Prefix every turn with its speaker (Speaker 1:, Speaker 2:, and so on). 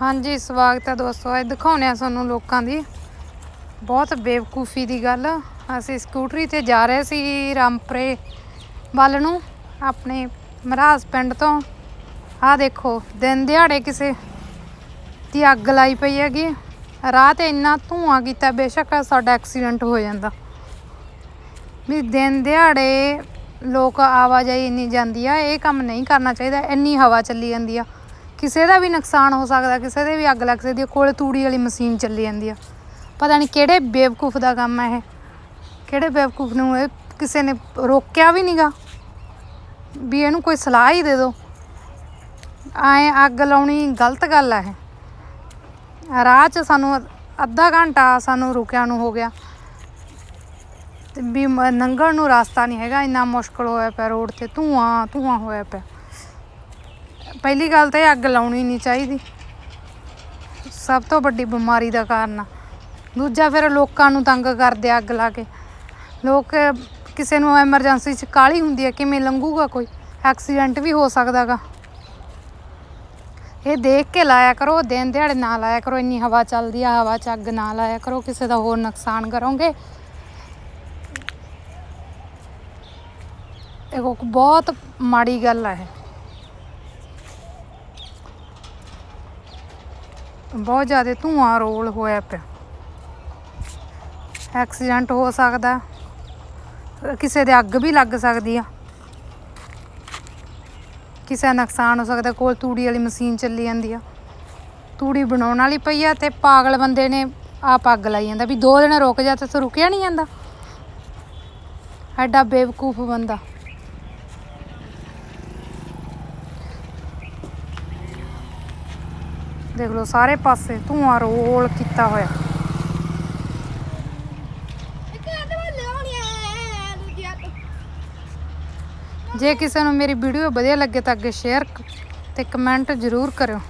Speaker 1: ਹਾਂਜੀ, ਸਵਾਗਤ ਹੈ ਦੋਸਤੋ। ਅੱਜ ਦਿਖਾਉਣੇ ਆ ਤੁਹਾਨੂੰ ਲੋਕਾਂ ਦੀ ਬਹੁਤ ਬੇਵਕੂਫੀ ਦੀ ਗੱਲ। ਅਸੀਂ ਸਕੂਟਰੀ ਤੇ ਜਾ ਰਹੇ ਸੀ ਰਾਮਪਰੇ ਵੱਲ ਨੂੰ, ਆਪਣੇ ਮਹਾਰਾਜ ਪਿੰਡ ਤੋਂ। ਆਹ ਦੇਖੋ, ਦਿਨ ਦਿਹਾੜੇ ਕਿਸੇ ਦੀ ਅੱਗ ਲਾਈ ਪਈ ਹੈਗੀ। ਰਾਹ ਤੇ ਇੰਨਾ ਧੂਆਂ ਕੀਤਾ, ਬੇਸ਼ੱਕ ਸਾਡਾ ਐਕਸੀਡੈਂਟ ਹੋ ਜਾਂਦਾ। ਵੀ ਦਿਨ ਦਿਹਾੜੇ ਲੋਕ ਆਵਾਜਾਈ ਇੰਨੀ ਜਾਂਦੀ ਆ, ਇਹ ਕੰਮ ਨਹੀਂ ਕਰਨਾ ਚਾਹੀਦਾ, ਇੰਨੀ ਹਵਾ ਚੱਲੀ ਜਾਂਦੀ ਆ। ਕਿਸੇ ਦਾ ਵੀ ਨੁਕਸਾਨ ਹੋ ਸਕਦਾ, ਕਿਸੇ ਦੇ ਵੀ ਅੱਗ ਲੱਗ ਸਕਦੀ ਹੈ, ਕੋਲੇ ਤੂੜੀ ਵਾਲੀ ਮਸ਼ੀਨ ਚੱਲੀ ਜਾਂਦੀ ਆ। ਪਤਾ ਨਹੀਂ ਕਿਹੜੇ ਬੇਵਕੂਫ ਦਾ ਕੰਮ ਹੈ ਇਹ। ਕਿਹੜੇ ਬੇਵਕੂਫ ਨੂੰ ਇਹ ਕਿਸੇ ਨੇ ਰੋਕਿਆ ਵੀ ਨਹੀਂਗਾ ਵੀ ਇਹਨੂੰ ਕੋਈ ਸਲਾਹ ਹੀ ਦੇ ਦਿਓ ਐ ਅੱਗ ਲਾਉਣੀ ਗਲਤ ਗੱਲ ਆ ਇਹ। ਰਾਹ 'ਚ ਸਾਨੂੰ ਅੱਧਾ ਘੰਟਾ ਸਾਨੂੰ ਰੁਕਿਆ ਨੂੰ ਹੋ ਗਿਆ। ਤੇ ਵੀ ਮ- ਲੰਘਣ ਨੂੰ ਰਸਤਾ ਨਹੀਂ ਹੈਗਾ, ਇੰਨਾ ਮੁਸ਼ਕਲ ਹੋਇਆ ਪਿਆ ਰੋਡ ਤੇ। ਧੂਆਂ ਧੂਆਂ ਹੋਇਆ ਪਿਆ। ਪਹਿਲੀ ਗੱਲ ਤਾਂ ਇਹ ਅੱਗ ਲਾਉਣੀ ਨਹੀਂ ਚਾਹੀਦੀ। ਸਭ ਤੋਂ ਵੱਡੀ ਬਿਮਾਰੀ ਦਾ ਕਾਰਨ ਆ। ਦੂਜਾ ਫਿਰ ਲੋਕਾਂ ਨੂੰ ਤੰਗ ਕਰਦੇ ਆ ਅੱਗ ਲਾ ਕੇ। ਲੋਕ ਕਿਸੇ ਨੂੰ ਐਮਰਜੈਂਸੀ 'ਚ ਕਾਲੀ ਹੁੰਦੀ ਹੈ ਕਿਵੇਂ ਲੰਘੂਗਾ ਕੋਈ? ਐਕਸੀਡੈਂਟ ਵੀ ਹੋ ਸਕਦਾਗਾ। ਇਹ ਦੇਖ ਕੇ ਲਾਇਆ ਕਰੋ, ਦਿਨ ਦਿਹਾੜੇ ਨਾ ਲਾਇਆ ਕਰੋ, ਇੰਨੀ ਹਵਾ ਚੱਲਦੀ ਆ, ਹਵਾ 'ਚ ਅੱਗ ਨਾ ਲਾਇਆ ਕਰੋ, ਕਿਸੇ ਦਾ ਹੋਰ ਨੁਕਸਾਨ ਕਰੋਗੇ। ਇਹ ਬਹੁਤ ਮਾੜੀ ਗੱਲ ਹੈ ਬਹੁਤ ਜ਼ਿਆਦਾ ਧੂਆਂ ਰੋਲ ਹੋਇਆ ਪਿਆ। ਐਕਸੀਡੈਂਟ ਹੋ ਸਕਦਾ, ਕਿਸੇ ਦੇ ਅੱਗ ਵੀ ਲੱਗ ਸਕਦੀ ਆ। ਕਿਸੇ ਦਾ ਨੁਕਸਾਨ ਹੋ ਸਕਦਾ, ਕੋਲ ਤੂੜੀ ਵਾਲੀ ਮਸ਼ੀਨ ਚੱਲੀ ਜਾਂਦੀ ਆ। ਤੂੜੀ ਬਣਾਉਣ ਵਾਲੀ ਪਈ ਆ ਤੇ ਪਾਗਲ ਬੰਦੇ ਨੇ ਆਪ ਅੱਗ ਲਾਈ ਜਾਂਦਾ ਵੀ ਦੋ ਦਿਨ ਰੁਕ ਜਾ ਤੇ ਰੁਕਿਆ ਨਹੀਂ ਜਾਂਦਾ। ਐਡਾ ਬੇਵਕੂਫ ਬੰਦਾ। ਦੇਖ ਲਓ ਸਾਰੇ ਪਾਸੇ ਧੂਆਂ ਰੋਲ ਕੀਤਾ ਹੋਇਆ। ਜੇ ਕਿਸੇ ਨੂੰ ਮੇਰੀ ਵੀਡੀਓ ਵਧੀਆ ਲੱਗੇ ਤਾਂ ਅੱਗੇ ਸ਼ੇਅਰ ਤੇ ਕਮੈਂਟ ਜ਼ਰੂਰ ਕਰਿਓ।